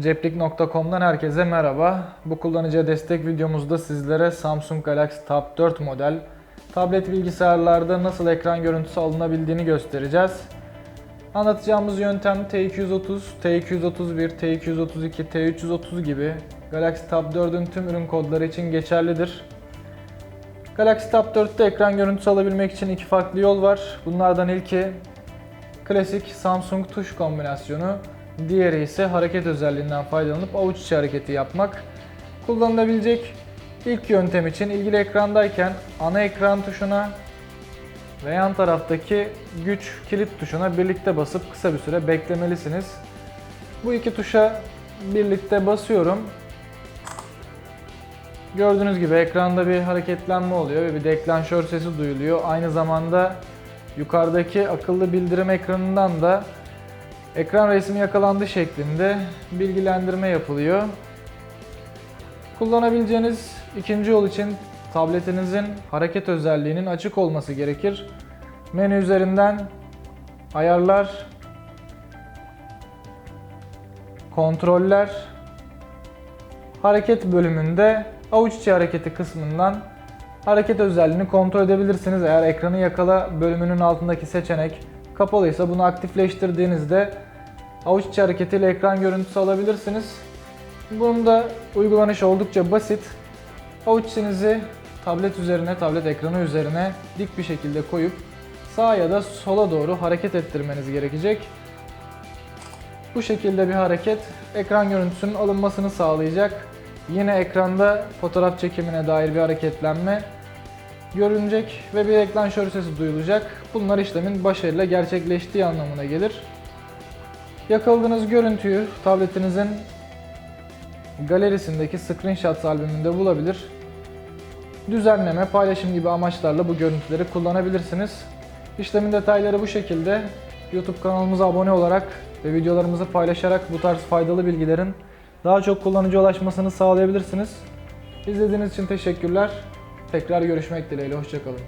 Ceplik.com'dan herkese merhaba. Bu kullanıcıya destek videomuzda sizlere Samsung Galaxy Tab 4 model tablet bilgisayarlarda nasıl ekran görüntüsü alınabildiğini göstereceğiz. Anlatacağımız yöntem T230, T231, T232, T330 gibi Galaxy Tab 4'ün tüm ürün kodları için geçerlidir. Galaxy Tab 4'te ekran görüntüsü alabilmek için iki farklı yol var. Bunlardan ilki klasik Samsung tuş kombinasyonu, diğeri ise hareket özelliğinden faydalanıp avuç içi hareketi yapmak. Kullanılabilecek ilk yöntem için ilgili ekrandayken ana ekran tuşuna ve yan taraftaki güç kilit tuşuna birlikte basıp kısa bir süre beklemelisiniz. Bu iki tuşa birlikte basıyorum. Gördüğünüz gibi ekranda bir hareketlenme oluyor ve bir deklanşör sesi duyuluyor. Aynı zamanda yukarıdaki akıllı bildirim ekranından da ekran resmi yakalandı şeklinde bilgilendirme yapılıyor. Kullanabileceğiniz ikinci yol için tabletinizin hareket özelliğinin açık olması gerekir. Menü üzerinden ayarlar, kontroller, hareket bölümünde avuç içi hareketi kısmından hareket özelliğini kontrol edebilirsiniz. Eğer ekranı yakala bölümünün altındaki seçenek kapalıysa bunu aktifleştirdiğinizde avuç içi hareketiyle ekran görüntüsü alabilirsiniz. Bunun da uygulanışı oldukça basit. Avuç içinizi tablet üzerine, tablet ekranı üzerine dik bir şekilde koyup sağa ya da sola doğru hareket ettirmeniz gerekecek. Bu şekilde bir hareket ekran görüntüsünün alınmasını sağlayacak. Yine ekranda fotoğraf çekimine dair bir hareketlenme görünecek ve bir deklanşör sesi duyulacak. Bunlar işlemin başarıyla gerçekleştiği anlamına gelir. Yakaladığınız görüntüyü tabletinizin galerisindeki screenshots albümünde bulabilir. Düzenleme, paylaşım gibi amaçlarla bu görüntüleri kullanabilirsiniz. İşlemin detayları bu şekilde. YouTube kanalımıza abone olarak ve videolarımızı paylaşarak bu tarz faydalı bilgilerin daha çok kullanıcı ulaşmasını sağlayabilirsiniz. İzlediğiniz için teşekkürler. Tekrar görüşmek dileğiyle. Hoşçakalın.